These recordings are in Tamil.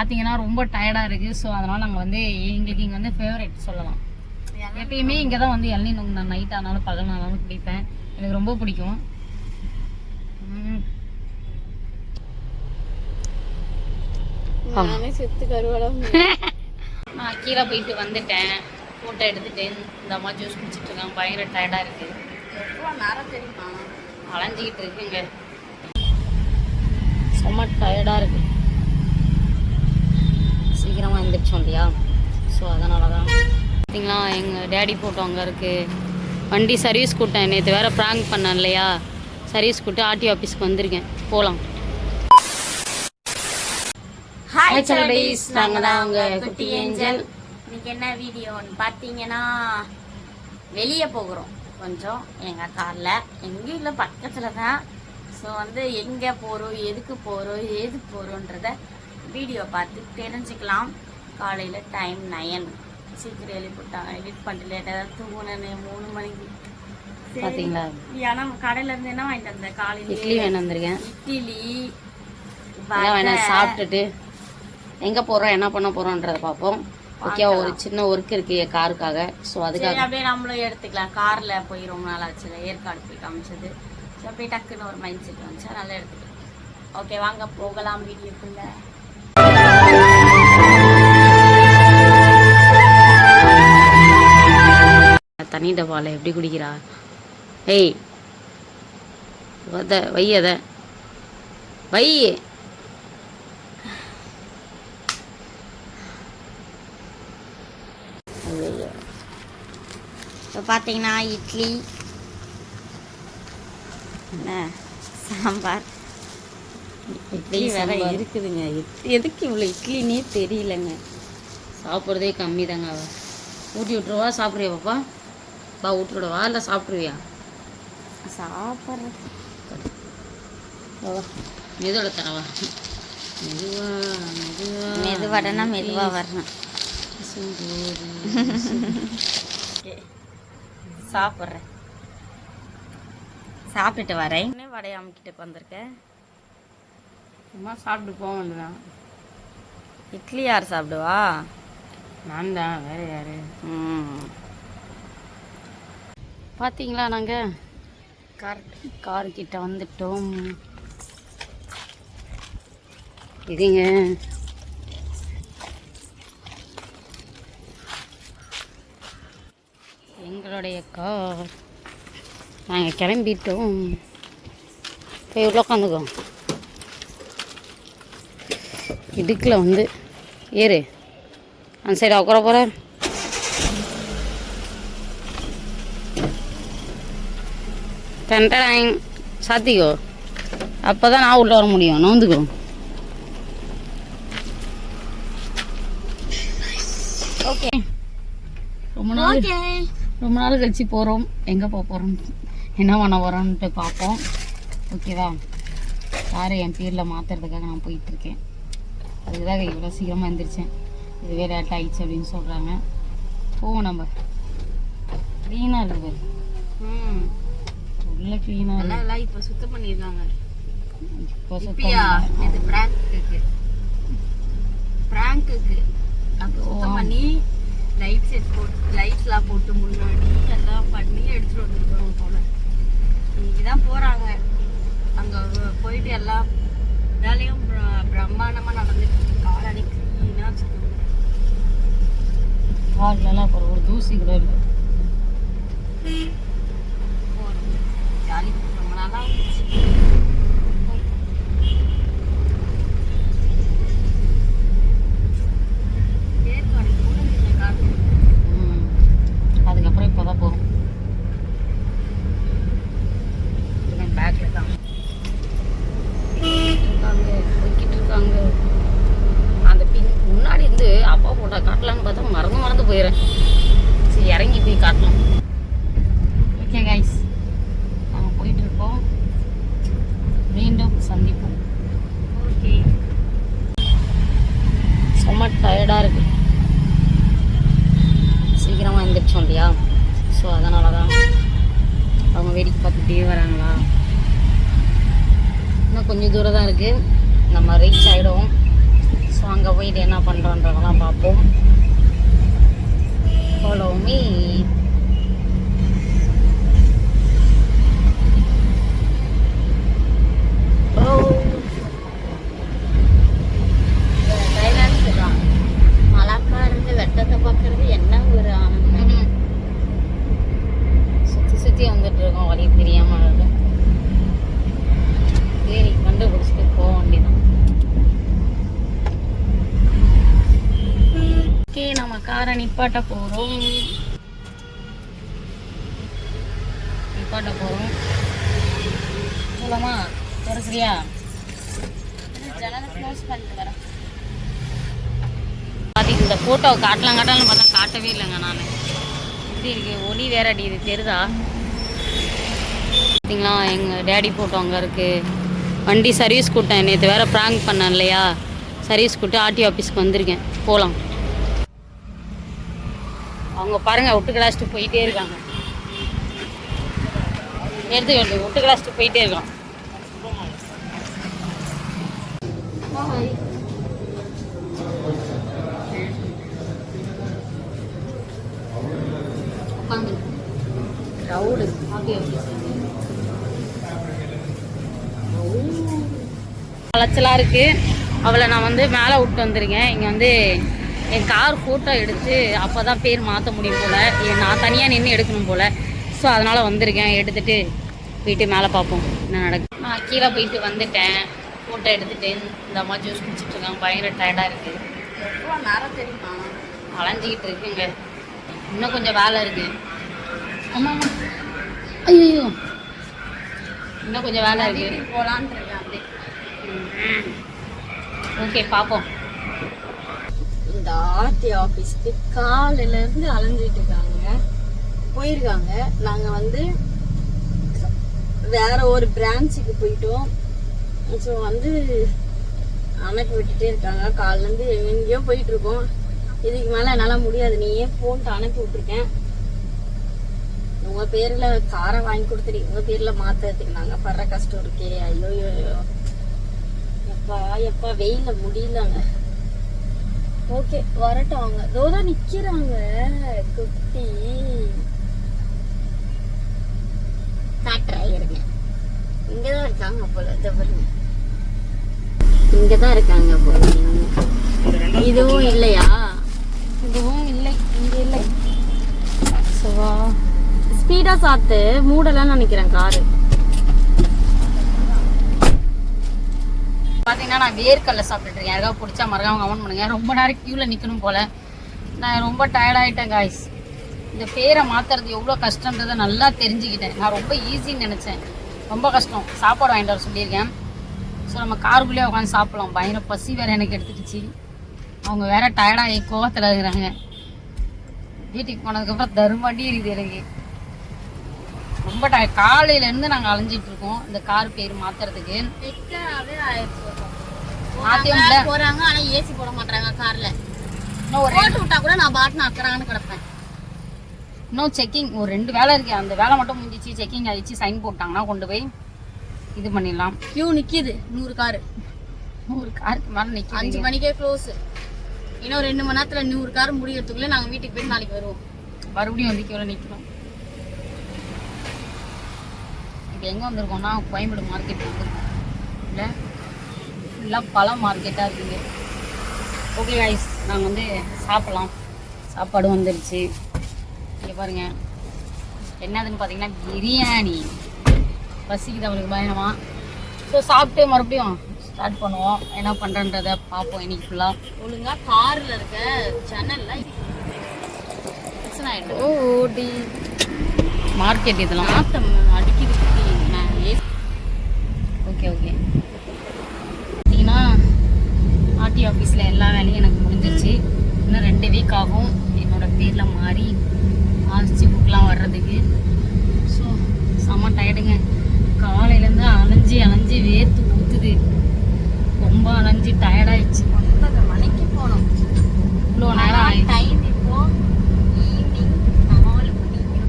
பார்த்தீங்கன்னா ரொம்ப டயர்டாக இருக்குது ஸோ அதனால் நாங்கள் வந்து எங்களுக்கு இங்கே வந்து ஃபேவரட் சொல்லலாம். எப்பயுமே இங்கே தான் வந்து இளநீ நோங்க நான் நைட் ஆனாலும் பகல் ஆனாலும் குடிப்பேன். எனக்கு ரொம்ப பிடிக்கும். நானே செத்து கருவாடா நான் கீழே போயிட்டு வந்துட்டேன். ஃபோட்டோ எடுத்துட்டு இந்த அம்மா ஜூஸ் குடிச்சிட்டு இருக்கேன் பயங்கர டயர்டாக இருக்குது எவ்வளோ நேரம் தெரியுமா? அலைஞ்சிக்கிட்டு இருக்குங்க. செம்ம டயர்டாக இருக்கு. எழுந்திரிச்சோம் இல்லையா? ஸோ அதனால தான் பார்த்தீங்களா எங்கள் டேடி ஃபோட்டோ அங்கே இருக்குது வண்டி சர்வீஸ் கூட்டேன் நேற்று வேறு ப்ராங்க் பண்ணேன் இல்லையா? சர்வீஸ் கூட்டு ஆர்டி ஆஃபீஸ்க்கு வந்திருக்கேன். போகலாம் ஹாய் Children's, நாங்க தான் உங்க குட்டி ஏஞ்சல். இன்னைக்கு என்ன வீடியோன்னு பார்த்தீங்கன்னா வெளியே போகிறோம். கொஞ்சம் எங்கள் காரில். எங்கேயும் இல்லை பக்கத்தில் தான். ஸோ வந்து எங்கே போகிறோம் எதுக்கு போகிறோம் ஏது போகிறோன்றத வீடியோ பார்த்து தெரிஞ்சுக்கலாம். காலையில் டைம் நயன் சீக்கிரம் எழுப்பிட்டாங்க எடிட் பண்ணிட்டு லேட்டாக தான் தூங்கினேன் மூணு மணிக்கு. பார்த்தீங்களா ஏன்னா கடையில இருந்து என்ன வாங்கிட்டு வந்தேன் காலையில இட்லி வேணும் வந்திருக்கேன். இட்லி வேணாம். சாப்பிட்டுட்டு எங்கே போகிறோம் என்ன பண்ண போகிறோன்றதை பார்ப்போம். ஓகே ஒரு சின்ன ஒர்க் இருக்கு காருக்காக. ஸோ அதுக்காக. அப்படியே நம்மளும் எடுத்துக்கலாம். கார்ல போய் ரொம்ப நாள் ஆச்சு. ஏற்காடு போய் காமிச்சது. சரி அப்படியே டக்குன்னு ஒரு மைண்ட் செட் வந்துச்சு. நல்லா எடுத்துக்கலாம். ஓகே வாங்க போகலாம் வீடியோக்குள்ள. தண்ணி டப்பாவில் எப்படி குடிக்கிறா? ஏய் வத வை அத. வை. இப்போ பார்த்தீங்கன்னா இட்லி சாம்பார் இட்லி வேற. இருக்குதுங்க. எத்- எதுக்கு இவ்வளோ இட்லினே தெரியலங்க. சாப்பிட்றதே கம்மி தாங்க அவ. ஊட்டி விட்டுருவா சாப்பிட்றியா பாப்பா? பா ஊட்டி விடவா இல்லை சாப்பிட்ருவியா சாப்பிட்றது மெதுவோட தரவா மெதுவா மெதுவா மெதுவடனா மெதுவாக வரணும். சாப்பிட்றேன். சாப்பிட்டுட்டு வரேன். வடைய அமுக்கிட்டு வந்திருக்கேன் சும்மா சாப்பிட்டு போக வேண்டியதான் இட்லி யார் சாப்பிடுவா? நான் தான் வேற யாரு? ம். பார்த்தீங்களா நாங்கள் கார் கார் கிட்ட வந்துட்டோம். இதுங்க. எங்களுடைய கார். நாங்கள் கிளம்பிட்டோம். போய் உள்ள உட்காந்துக்கோ இடுக்கில் வந்து. ஏறு. அந்த சைடு உட்கார போகிறேன் டென்டடாங் சாத்திக்கோ. அப்போ தான் நான் உள்ளே வர முடியும். நோந்துக்கோ ஓகே. ரொம்ப நாள் ஓகே. ரொம்ப நாள் கழிச்சு போகிறோம் எங்கே போக போகிறோம் என்ன பண்ண போகிறோன்ட்டு பார்ப்போம். ஓகேவா? காரை என் பேரில் மாற்றுறதுக்காக நான் போயிட்டுருக்கேன். அதுக்காக இவ்வளோ சீக்கிரமாக எழுந்திரிச்சேன் இதுவே லேட் ஆயிடுச்சு அப்படின்னு சொல்கிறாங்க போவோம் நம்ம. க்ளீனாக இருக்குது ம். உள்ள க்ளீனாக நல்லா எல்லாம் இப்போ சுத்தம் பண்ணியிருக்காங்க இப்போ இப்பயா? இது பிராங்க்குக்கு பிராங்க்குக்கு அப்போ சுத்தம் பண்ணி லைட் செட் போட்டு லைட்ஸ்லாம் போட்டு முன்னாடி எல்லாம் பண்ணி எடுத்துட்டு வந்துருக்கோம் போல. இன்னைக்கு தான் போறாங்க. அங்க போயிட்டு எல்லாம் வேலையும் பிர- பிரம்மாண்டமா நடந்துட்டு காலடி க்ளீனா சுத்தம் கால்லலாம் அப்புறம் ஒரு தூசி கூட இல்லை. ஜாலி ரொம்ப நாளா இருந்துச்சு ஏற்காடு போனதில்லை காட்டு ம். அதுக்கப்புறம் இப்போ தான் போகிறோம் பேக்கில் தான் இருக்காங்க போய்கிட்டு இருக்காங்க அந்த பின் முன்னாடி இருந்து அப்பா போட்டா காட்டலான்னு பார்த்தா மறந்து மறந்து போயிடுறேன் சரி இறங்கி போய் காட்டலாம் ஓகே கைஸ் நாங்கள் போயிட்டு இருக்கோம் மீண்டும் சந்திப்போம் ஓகே செம்ம டயர்டாக இருக்கு சீக்கிரமாக எழுந்திரிச்சோம் இல்லையா ஸோ அதனால தான் அவங்க வேடிக்கை பார்த்துட்டே வராங்களா இன்னும் கொஞ்சம் தூரம் தான் இருக்குது நம்ம ரீச் ஆகிடுவோம் ஸோ அங்கே போயிட்டு என்ன பண்ணுறோன்றதெல்லாம் பார்ப்போம். ஃபாலோ மீ டைலாக் சொல்றான் மழக்கா இருந்து வெட்டத்தை பார்க்கறது என்ன ஒரு ஆனந்தம் சுற்றி சுற்றி வந்துட்டு இருக்கோம் வழி தெரியாம இருக்கு. சரி கண்டுபிடிச்சிட்டு போக வேண்டியதான் ஓகே நம்ம காரை நிப்பாட்ட போகிறோம் நிப்பாட்ட போகிறோம் சொல்லமா சரியா ஜனலை க்ளோஸ் பண்ணிட்டு வரேன் பாத்தீங்க இந்த ஃபோட்டோவை காட்டலாம் காட்டலாம்னு பார்த்தா காட்டவே இல்லைங்க நான். எப்படி இருக்கு? ஒளி வேற அடிக்குது தெரியுதா? பார்த்தீங்களா எங்கள் டேடி ஃபோட்டோ அங்கே இருக்கு. வண்டி சர்வீஸ் கூட்டேன் நேற்று வேற ப்ராங்க் பண்ணேன் இல்லையா? சர்வீஸ் கூட்டு ஆர்டிஓ ஆஃபீஸ்க்கு வந்திருக்கேன். போகலாம் அவங்க பாருங்க விட்டு கிளாஸ்ட்டு போயிட்டே இருக்காங்க. எடுத்து வந்து விட்டு கிளாஸ்ட்டு போயிட்டே இருக்கான். க்ரௌடு ஆர்டி ஆஃபீஸ் அலைச்சலாக இருக்குது அவளை நான் வந்து மேலே விட்டு வந்திருக்கேன். இங்கே வந்து என் கார் ஃபோட்டோ எடுத்து அப்போ தான் பேர் மாற்ற முடியும் போல். நான் தனியாக நின்று எடுக்கணும் போல். ஸோ அதனால் வந்திருக்கேன். எடுத்துகிட்டு போயிட்டு மேலே பார்ப்போம் என்ன நடக்கும் நான் கீழே போயிட்டு வந்துட்டேன். ஃபோட்டோ எடுத்துகிட்டு இந்த அம்மா ஜூஸ் குடிச்சிட்ருக்காங்க பயங்கர டயர்டாக இருக்குது எவ்வளோ நேரம் தெரியுமா? அலைஞ்சிக்கிட்டு இருக்குங்க. இன்னும் கொஞ்சம் வேலை இருக்குது ஆமாம் ஐயோ இன்னும் கொஞ்சம் வேலை இருக்குது போகலான்னு இருக்கேன் அப்படியே. ஓகே பார்ப்போம் அந்த ஆர்டி ஆஃபீஸ்க்கு காலையில இருந்து அலைஞ்சிட்டு இருக்காங்க. போயிருக்காங்க. நாங்க வந்து வேற ஒரு பிரான்ச்சுக்கு போயிட்டோம். ஸோ வந்து அனுப்பி விட்டுட்டே இருக்காங்க. காலைல இருந்து எங்கேயோ போயிட்டு இருக்கோம். இதுக்கு மேல என்னால முடியாது. நீ ஏன் போன்ட்டு அனுப்பி விட்டுருக்கேன். உங்க பேர்ல காரை வாங்கி கொடுத்துட்டு உங்க பேர்ல மாத்துறதுக்கு நாங்க படுற கஷ்டம் இருக்கே. ஐயோ ஐயோ எப்பா எப்பா வெயில முடியலங்க. ஓகே வரட்டும் அவங்க தோதா நிக்கிறாங்க குட்டி. இருங்க இங்கதான் இருக்காங்க போல இதை பாருங்க. இங்கதான் இருக்காங்க போல. இதுவும் இல்லையா? இதுவும் இல்லை இங்க இல்லை. ஸ்பீடா சாத்து மூடலன்னு நினைக்கிறேன் காரு. பார்த்தீங்கன்னா நான் வேர்க்கல்ல சாப்பிட்டுட்டு இருக்கேன் யாருக்காவது பிடிச்சா மறக்காம கமெண்ட் பண்ணுங்க. ரொம்ப நேரம் க்யூவில் நிற்கணும் போல். நான் ரொம்ப டயர்ட் ஆகிட்டேன் காய்ஸ் இந்த பேரை மாற்றுறது எவ்வளோ கஷ்டன்றதை நல்லா தெரிஞ்சுக்கிட்டேன். நான் ரொம்ப ஈஸின்னு நினச்சேன். ரொம்ப கஷ்டம். சாப்பாடு வாங்கிட்டு வர சொல்லியிருக்கேன். ஸோ நம்ம காருக்குள்ளேயே உட்காந்து சாப்பிடலாம். பயங்கர பசி வேறு எனக்கு எடுத்துக்கிச்சு. அவங்க வேற டயர்டாகி கோவத்தில் இருக்கிறாங்க. வீட்டுக்கு போனதுக்கப்புறம் தருமண்டி இருக்குது எனக்கு. ரொம்ப டய காலையிலேருந்து நாங்கள் அலைஞ்சிட்டு இருக்கோம். இந்த கார் பேர் மாற்றுறதுக்கு எக்கராவே ஆயிடுச்சு மாத்தியும் இல்ல. போறாங்க ஆனா ஏசி போட மாட்டாங்க கார்ல. இன்னும் ஒரு போட்டு விட்டா கூட நான் பாட்டு அக்கறான்னு கிடப்பேன். இன்னும் செக்கிங் ஒரு ரெண்டு வேலை இருக்கு. அந்த வேலை மட்டும் முடிஞ்சிச்சு செக்கிங் ஆயிடுச்சு சைன் போட்டாங்கன்னா கொண்டு போய் இது பண்ணிடலாம். கியூ நிக்குது நூறு காரு. ஒரு காருக்கு மேலே அஞ்சு நிற்கிது மணிக்கே க்ளோஸ் இன்னும் ரெண்டு மணி நேரத்துல நூறு கார் முடியறதுக்குள்ள நாங்க வீட்டுக்கு போய் நாளைக்கு வருவோம். மறுபடியும் வந்து கீழே நிற்கிறோம் இப்போ எங்கே வந்திருக்கோம்னா கோயம்பேடு மார்க்கெட் வந்திருக்கோம். இல்லை? ஃபுல்லாக பழ மார்க்கெட்டாக இருக்குங்க ஓகே கைஸ் நாங்கள் வந்து சாப்பிட்லாம். சாப்பாடு வந்துருச்சு. இங்கே பாருங்க. என்னதுன்னு பார்த்தீங்கன்னா பிரியாணி. பசிக்குது அவளுக்கு பயணமா ஸோ சாப்பிட்டு மறுபடியும் ஸ்டார்ட் பண்ணுவோம். என்ன பண்ணுறன்றதை பார்ப்போம் இன்னைக்கு ஃபுல்லாக ஒழுங்கா கார்ல இருக்க ஜன்னல்ல பிரச்சனை ஆயிடும் ஓடி. மார்க்கெட் இதெல்லாம். ஏசி ஓகே ஓகே பார்த்தீங்கன்னா ஆர்டி ஆஃபீஸில் எல்லா வேலையும் எனக்கு முடிஞ்சிருச்சு. இன்னும் ரெண்டு வீக் ஆகும். என்னோட பேரில் மாறி ஆர்சி புக்கெலாம் வர்றதுக்கு ஸோ செம்ம டயர்டுங்க காலையிலேருந்து அலைஞ்சி அலைஞ்சி வேர்த்து ஊற்றுது ரொம்ப அலைஞ்சி டயர்டாயிடுச்சு ஒன்பது மணிக்கு போனோம் இவ்வளோ நேரம் ஆயிடுச்சு டைம் இப்போ ஈவினிங் நாலு மணிக்கு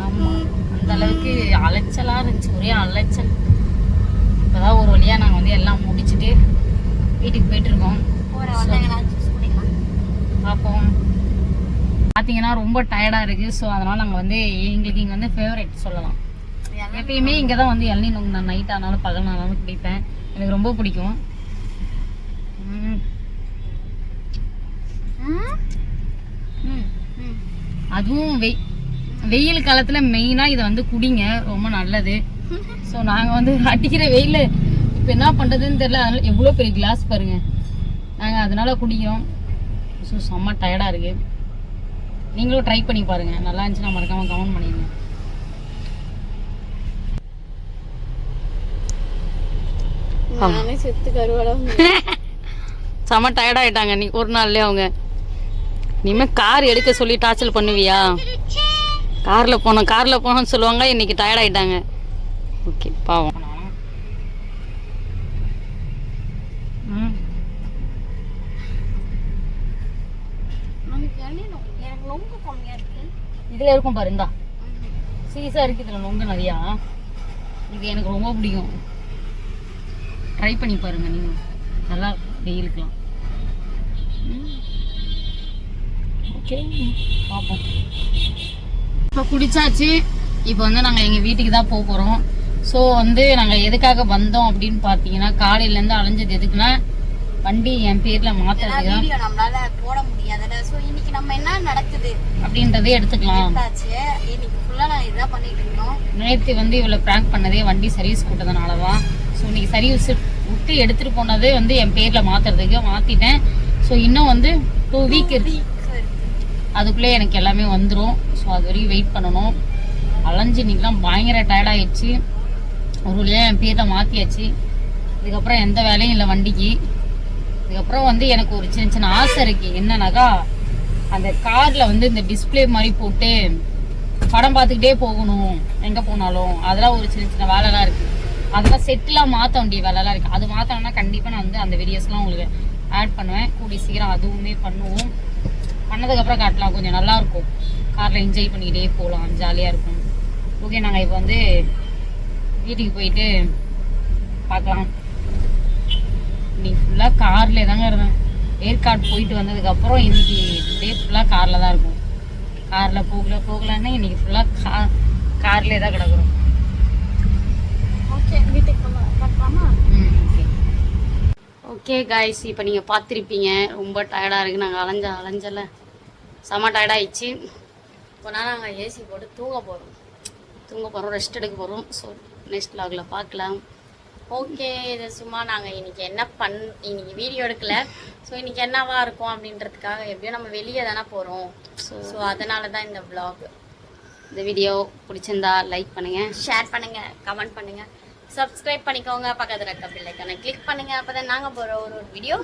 ஆமாம் அந்த அளவுக்கு அலைச்சலாக இருந்துச்சு ஒரே அலைச்சல் இப்போதான் ஒரு வழியாக நாங்கள் வந்து எல்லாம் முடிச்சுட்டு வீட்டுக்கு போயிட்டு இருக்கோம் ஒரு பார்த்தீங்கன்னா ரொம்ப டயர்டாக இருக்குது ஸோ அதனால் நாங்கள் வந்து எங்களுக்கு இங்கே வந்து ஃபேவரட் சொல்லலாம். எப்பயுமே இங்கே தான் வந்து இளநீ நோங்க நான் நைட் ஆனாலும் பகல் ஆனாலும் குடிப்பேன். எனக்கு ரொம்ப பிடிக்கும். அதுவும் வெய் வெயில் காலத்தில் மெயினாக இதை வந்து குடிங்க. ரொம்ப நல்லது. ஸோ நாங்கள் வந்து அடிக்கிற வெயில் இப்போ என்ன பண்ணுறதுன்னு தெரில அதனால் எவ்வளோ பெரிய கிளாஸ் பாருங்கள் நாங்கள் அதனால் குடிக்கிறோம். ஸோ செம்ம டயர்டாக இருக்குது நீங்களும் ட்ரை பண்ணி பாருங்க. நல்லா இருந்துச்சுன்னா மறக்காம கமெண்ட் பண்ணிடுங்க. நானே செத்து கருவாடா செம்ம டயர்டாயிட்டாங்க நீ ஒரு நாள்லயே அவங்க. இனிமே கார் எடுக்க சொல்லி டார்ச்சல் பண்ணுவியா? கார்ல போனோம் கார்ல போனோம்னு சொல்லுவாங்க. இன்னைக்கு டயர்ட் ஆயிட்டாங்க. ஓகே பாவம் ம். எனக்கு ரொம்ப கம்மியா இருக்கு இதுல இருக்கும் பாரு இந்தா. சீசா இருக்கு இதுல நொங்க நிறையா. இது எனக்கு ரொம்ப பிடிக்கும். ட்ரை பண்ணி பாருங்க நீங்க. நல்லா வெயிலுக்கலாம் ஓகே. பார்ப்போம் இப்போ குடிச்சாச்சு. இப்போ வந்து நாங்கள் எங்கள் வீட்டுக்கு தான் போக போகிறோம் ஸோ வந்து நாங்கள் எதுக்காக வந்தோம் அப்படின்னு பார்த்தீங்கன்னா காலையிலேருந்து அலைஞ்சது எதுக்குன்னா வண்டி என் பேரில் தான் வீடியோ நம்மளால போட முடியாதுல்ல. சோ இன்னைக்கு நம்ம என்ன நடக்குது? அப்படின்றதே எடுத்துக்கலாம். எடுத்தாச்சு இன்னைக்கு ஃபுல்லா நான் இதான் பண்ணிட்டு இருந்தோம். நேற்று வந்து இவளை ப்ராங்க் பண்ணதே வண்டி சர்வீஸ் கூட்டதுனால தான் ஸோ இன்னைக்கு சர்வீஸ் விட்டு எடுத்துகிட்டு போனதே வந்து என் பேரில் மாற்றுறதுக்கு மாற்றிட்டேன் ஸோ இன்னும் வந்து டூ வீக் அதுக்குள்ளே எனக்கு எல்லாமே வந்துடும் ஸோ அது வரைக்கும் வெயிட் பண்ணணும். அலைஞ்சு இன்னைக்கெலாம் பயங்கர டயர்ட் ஆயிடுச்சு. ஒரு வழியாக என் பேரில் மாற்றியாச்சு இதுக்கப்புறம் எந்த வேலையும் இல்லை வண்டிக்கு. அதுக்கப்புறம் வந்து எனக்கு ஒரு சின்ன சின்ன ஆசை இருக்குது என்னன்னாக்கா அந்த காரில் வந்து இந்த டிஸ்ப்ளே மாதிரி போட்டு படம் பார்த்துக்கிட்டே போகணும். எங்கே போனாலும். அதெல்லாம் ஒரு சின்ன சின்ன வேலைலாம் இருக்குது அதெல்லாம் செட்டிலாம் மாற்ற வேண்டிய வேலைலாம் இருக்குது அது மாற்றணும்னா கண்டிப்பாக நான் வந்து அந்த வீடியோஸ்லாம் உங்களுக்கு ஆட் பண்ணுவேன். கூடி சீக்கிரம் அதுவுமே பண்ணுவோம். பண்ணதுக்கப்புறம் காட்டலாம். கொஞ்சம் நல்லா இருக்கும். காரில் என்ஜாய் பண்ணிக்கிட்டே போகலாம். ஜாலியாக இருக்கும். ஓகே நாங்கள் இப்போ வந்து வீட்டுக்கு போயிட்டு பார்க்கலாம். இன்னைக்கு ஃபுல்லாக கார்ல தாங்க இருந்தேன். ஏற்காடு போயிட்டு வந்ததுக்கப்புறம் இன்னைக்கு டே ஃபுல்லாக காரில் தான் இருக்கும். காரில் போகல போகலன்னா இன்னைக்கு ஃபுல்லாக கா கார்லேயே தான் கிடக்குறோம். ஓகே காய்ஸ் இப்போ நீங்கள் பார்த்துருப்பீங்க. ரொம்ப டயர்டாக இருக்குது நாங்கள் அலைஞ்ச அலைஞ்சல. செம டயர்டாகிடுச்சு இப்போ நான் நாங்கள் ஏசி போட்டு தூங்க போகிறோம் தூங்க போகிறோம் ரெஸ்ட் எடுக்க போகிறோம் ஸோ நெக்ஸ்ட் லாகில் பார்க்கலாம். ஓகே இது சும்மா நாங்கள் இன்னைக்கு என்ன பண் இன்னைக்கு வீடியோ எடுக்கல. ஸோ இன்னைக்கு என்னவா இருக்கும் அப்படின்றதுக்காக எப்படியும் நம்ம வெளியே தானே போகிறோம் ஸோ அதனால தான் இந்த vlog. இந்த வீடியோ பிடிச்சிருந்தா லைக் பண்ணுங்கள் ஷேர் பண்ணுங்க கமெண்ட் பண்ணுங்க. சப்ஸ்கிரைப் பண்ணிக்கோங்க பக்கத்துல இருக்க பில்லைக்கான கிளிக் பண்ணுங்க. அப்பதான் நாங்க போற ஒரு ஒரு வீடியோ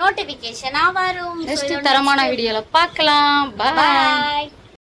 நோட்டிபிகேஷனா வரும். நெக்ஸ்ட் தரமான வீடியோவில் பார்க்கலாம். பாய்